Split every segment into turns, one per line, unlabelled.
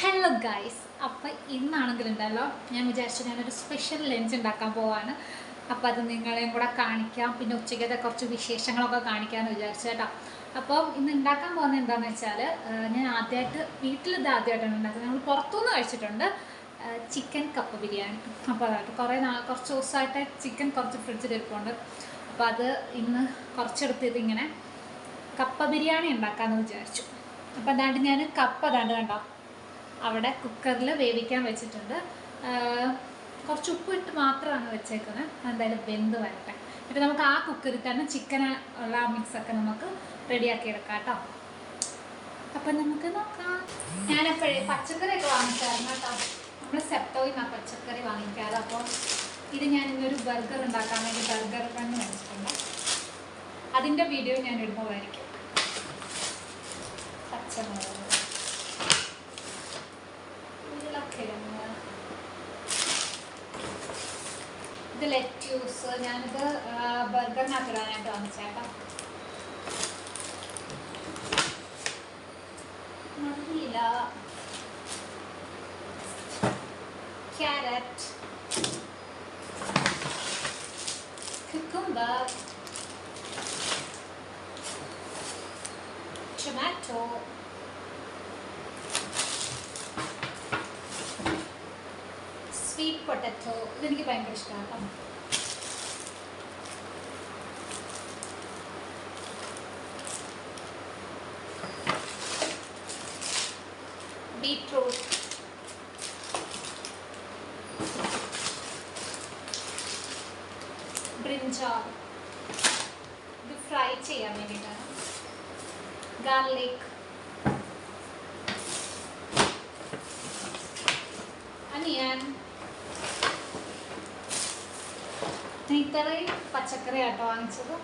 Hello guys അപ്പം ഇന്നാണെങ്കിലുണ്ടല്ലോ ഞാൻ വിചാരിച്ചു ഞാനൊരു സ്പെഷ്യൽ ലഞ്ച് ഉണ്ടാക്കാൻ പോവാണ്. അപ്പോൾ അത് നിങ്ങളെയും കൂടെ കാണിക്കാം. പിന്നെ ഉച്ചയ്ക്കത്തെ കുറച്ച് വിശേഷങ്ങളൊക്കെ കാണിക്കാമെന്ന് വിചാരിച്ചു കേട്ടോ. അപ്പോൾ ഇന്ന് ഉണ്ടാക്കാൻ പോകുന്നത് എന്താണെന്ന് വെച്ചാൽ ഞാൻ ആദ്യമായിട്ട് വീട്ടിൽ ഇത് ആദ്യമായിട്ടാണ് ഉണ്ടാക്കുന്നത്. നമ്മൾ പുറത്തുനിന്ന് കഴിച്ചിട്ടുണ്ട് ചിക്കൻ കപ്പ് ബിരിയാണി. അപ്പോൾ അതായിട്ട് കുറേ നാൾ കുറച്ച് ദിവസമായിട്ട് ചിക്കൻ കുറച്ച് ഫ്രിഡ്ജിൽ ഇരിപ്പുണ്ട്. അപ്പോൾ അത് ഇന്ന് കുറച്ചെടുത്തിട്ട് ഇങ്ങനെ കപ്പ ബിരിയാണി ഉണ്ടാക്കാമെന്ന് വിചാരിച്ചു. അപ്പോൾ അതാണ്ട് ഞാൻ കപ്പ് അതാണ്ട് കണ്ടോ അവിടെ കുക്കറിൽ വേവിക്കാൻ വെച്ചിട്ടുണ്ട്. കുറച്ച് ഉപ്പ് ഇട്ട് മാത്രമാണ് വെച്ചേക്കുന്നത്. എന്തായാലും വെന്ത് വരട്ടെ. എന്നിട്ട് നമുക്ക് ആ കുക്കറിൽ തന്നെ ചിക്കൻ ഉള്ള മിക്സൊക്കെ നമുക്ക് റെഡിയാക്കി എടുക്കാം കേട്ടോ. അപ്പം നമുക്ക് നോക്കാം. ഞാനെപ്പോഴേ പച്ചക്കറിയൊക്കെ വാങ്ങിച്ചായിരുന്നു കേട്ടോ. നമ്മൾ സെപ്റ്റോയിൽ നിന്നാണ് പച്ചക്കറി വാങ്ങിക്കാറ്. അപ്പോൾ ഇത് ഞാൻ ഇന്നൊരു ബർഗർ ഉണ്ടാക്കാൻ വേണ്ടി ബർഗർ ബണ്ണ് മേടിച്ചിട്ടുണ്ട്. അതിന്റെ വീഡിയോ ഞാൻ ഇടുന്നതായിരിക്കും പച്ചമുളക്. ഉരുളക്കിഴങ്ങ് ഇത് ലെറ്റ്യൂസ് ഞാനിത് ബർഗറിനകത്ത് ഇടാനായിട്ട് വാങ്ങിച്ചേട്ടാ മല്ലിയില ക്യാരറ്റ് cucumber. Tomato. പൊട്ടറ്റോ ഇതെനിക്ക് ഭയങ്കര ഇഷ്ടമാണ് കേട്ടോ ബീട്രൂട്ട് ബ്രിഞ്ചാൾ ഇത് ഫ്രൈ ചെയ്യാൻ വേണ്ടിയിട്ടാണ് ഗാർലിക് അനിയൻ ഇത്രയും പച്ചക്കറി ആട്ടോ വാങ്ങിച്ചത്.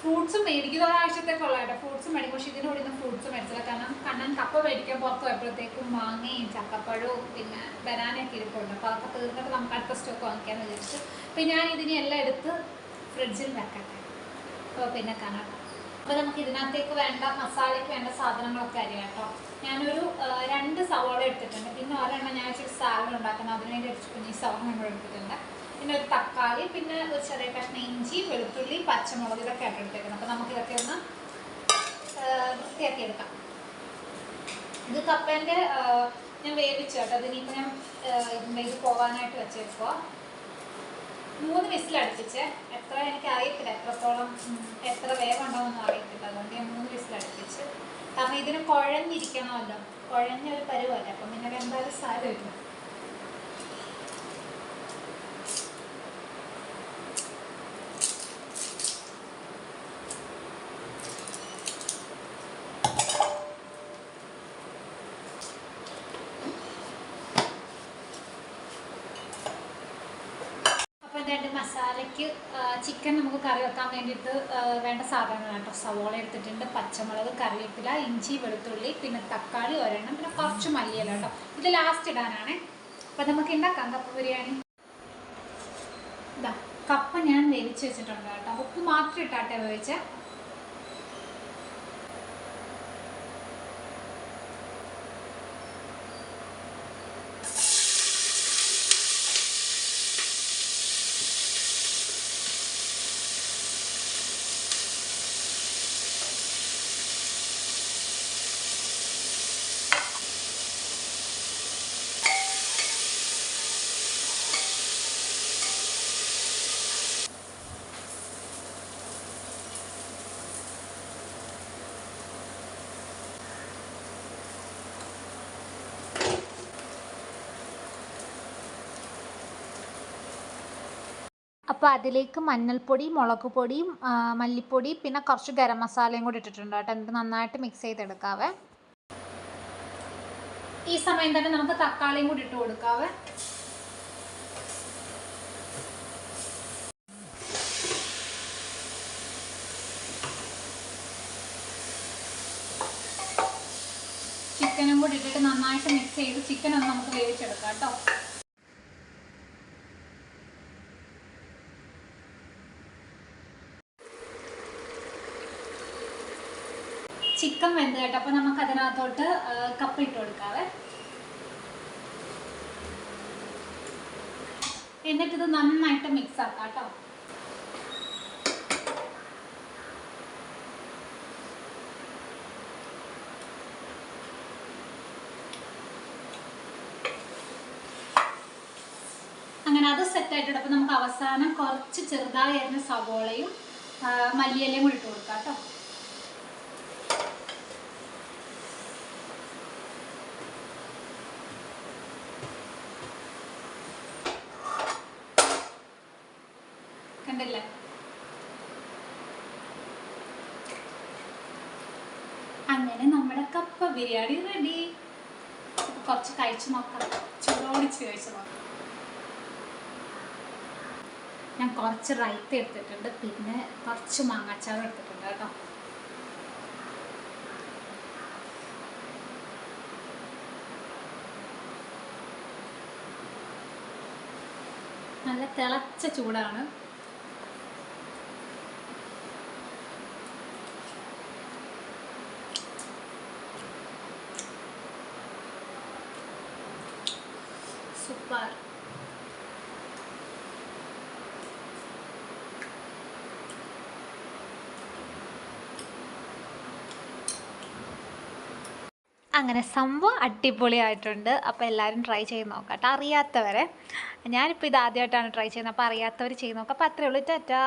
ഫ്രൂട്ട്സ് മേടിക്കുന്ന ഒരാഴ്ചത്തേക്കുള്ള കേട്ടോ ഫ്രൂട്ട്സ് മേടിക്കും പക്ഷേ ഇതിന് കൂടി ഫ്രൂട്ട്സ് മേടിച്ചില്ല കാരണം കണ്ണൻ കപ്പ മേടിക്കാൻ പുറത്ത് പോയപ്പോഴത്തേക്കും മാങ്ങയും ചക്കപ്പഴവും പിന്നെ ബനാനയൊക്കെ ഇരിപ്പുണ്ട്. അപ്പോൾ അതൊക്കെ തീർന്നിട്ട് നമുക്ക് അടുത്ത സ്റ്റോക്ക് വാങ്ങിക്കാമെന്ന് വിചാരിച്ചു. അപ്പോൾ ഞാൻ ഇതിനെല്ലാം എടുത്ത് ഫ്രിഡ്ജിൽ വെക്കട്ടെ. അപ്പോൾ പിന്നെ കാണാം. അപ്പോൾ നമുക്ക് ഇതിനകത്തേക്ക് വേണ്ട മസാലയ്ക്ക് വേണ്ട സാധനങ്ങളൊക്കെ അറിയാം കേട്ടോ ഞാനൊരു രണ്ട് സവാള എടുത്തിട്ടുണ്ട്. പിന്നെ ഒരെണ്ണം ഞാൻ ഇച്ചിരി സാലഡ് ഉണ്ടാക്കുന്നത് അതിന് വേണ്ടി ഒരു കുഞ്ഞി സവാള നമ്മൾ എടുത്തിട്ടുണ്ട്. പിന്നെ ഒരു തക്കാളി പിന്നെ ഒരു ചെറിയ കഷ്ണം ഇഞ്ചി വെളുത്തുള്ളി പച്ചമുളക് ഇതൊക്കെ ആയിട്ട് അപ്പോൾ നമുക്ക് ഇതൊക്കെ ഒന്ന് വൃത്തിയാക്കി എടുക്കാം ഇത് കപ്പേന്റെ ആ, ഞാൻ വേവിച്ചു കേട്ടോ. അതിനിപ്പോൾ ഞാൻ ഇതിന്റെ ഇത് പോകാനായിട്ട് വെച്ചേക്കുക മൂന്ന് വിസിൽ അടുപ്പിച്ച് എത്ര എനിക്ക് അറിയത്തില്ല എത്രത്തോളം എത്ര വേവുണ്ടാവുമെന്ന് അറിയത്തില്ല അതുകൊണ്ട് ഞാൻ മൂന്ന് വിസിൽ അടുപ്പിച്ച് കാരണം ഇതിന് കുഴഞ്ഞിരിക്കണമല്ലോ. കുഴഞ്ഞ ഒരു പരുവല്ല? അപ്പം പിന്നെ എന്തായാലും സാരമില്ല രണ്ട് മസാലയ്ക്ക് ചിക്കൻ നമുക്ക് കറി വെക്കാൻ വേണ്ടിയിട്ട് വേണ്ട സാധനങ്ങൾ കേട്ടോ. സവോള എടുത്തിട്ടുണ്ട് പച്ചമുളക് കറിവേപ്പില ഇഞ്ചി വെളുത്തുള്ളി പിന്നെ തക്കാളി ഒരെണ്ണം പിന്നെ കുറച്ച് മല്ലിയില കേട്ടോ. ഇത് ലാസ്റ്റ് ഇടാനാണ്. അപ്പം നമുക്ക് ഉണ്ടാക്കാം കപ്പ ബിരിയാണി. ഇതാ കപ്പ ഞാൻ വേവിച്ച് വെച്ചിട്ടുണ്ട് കേട്ടോ. ഉപ്പ് മാത്രം ഇട്ടാട്ടെ വേവിച്ചേ. അപ്പോൾ അതിലേക്ക് മഞ്ഞൾപ്പൊടി മുളക് പൊടിയും മല്ലിപ്പൊടി പിന്നെ കുറച്ച് ഗരം മസാലയും കൂടി ഇട്ടിട്ടുണ്ട് കേട്ടോ. എന്നിട്ട് നന്നായിട്ട് മിക്സ് ചെയ്തെടുക്കാവേ. ഈ സമയം തന്നെ നമുക്ക് തക്കാളിയും കൂടി ഇട്ട് കൊടുക്കാവേ. ചിക്കനും കൂടി ഇട്ടിട്ട് നന്നായിട്ട് മിക്സ് ചെയ്ത് ചിക്കൻ ഒന്ന് നമുക്ക് വേവിച്ചെടുക്കാം കേട്ടോ. ചിക്കൻ വെന്ത് കേട്ടോ. അപ്പോൾ നമുക്ക് അതിനകത്തോട്ട് കപ്പ് ഇട്ട് കൊടുക്കാവേ. എന്നിട്ട് ഇത് നന്നായിട്ട് മിക്സ് ആക്കാം കേട്ടോ. അങ്ങനെ അത് ആയിട്ട് അപ്പോൾ നമുക്ക് അവസാനം കുറച്ച് ചെറുതായി അരിഞ്ഞ സവോളയും മല്ലിയിലയും കൂടി ഇട്ട് കൊടുക്കാം കേട്ടോ. കണ്ടില്ലേ. അങ്ങനെ നമ്മുടെ കപ്പ ബിരിയാണി റെഡി കുറച്ച് കഴിച്ചു നോക്കാം ചൂടോടിച്ച് കഴിച്ചു നോക്കാം ഞാൻ കുറച്ച് റൈത്ത എടുത്തിട്ടുണ്ട്. പിന്നെ കുറച്ച് മാങ്ങാച്ചാറ് എടുത്തിട്ടുണ്ട് കേട്ടോ. നല്ല തിളച്ച ചൂടാണ്. സൂപ്പർ. അങ്ങനെ സംഭവം അടിപൊളിയായിട്ടുണ്ട്. അപ്പോൾ എല്ലാവരും ട്രൈ ചെയ്ത് നോക്കാം കേട്ടോ. അറിയാത്തവരെ. ഞാനിപ്പോൾ ഇത് ആദ്യമായിട്ടാണ് ട്രൈ ചെയ്യുന്നത്. അപ്പോൾ അറിയാത്തവർ ചെയ്ത് നോക്കാം. അപ്പോൾ അത്രയേ ഉള്ളൂ. ടാറ്റാ.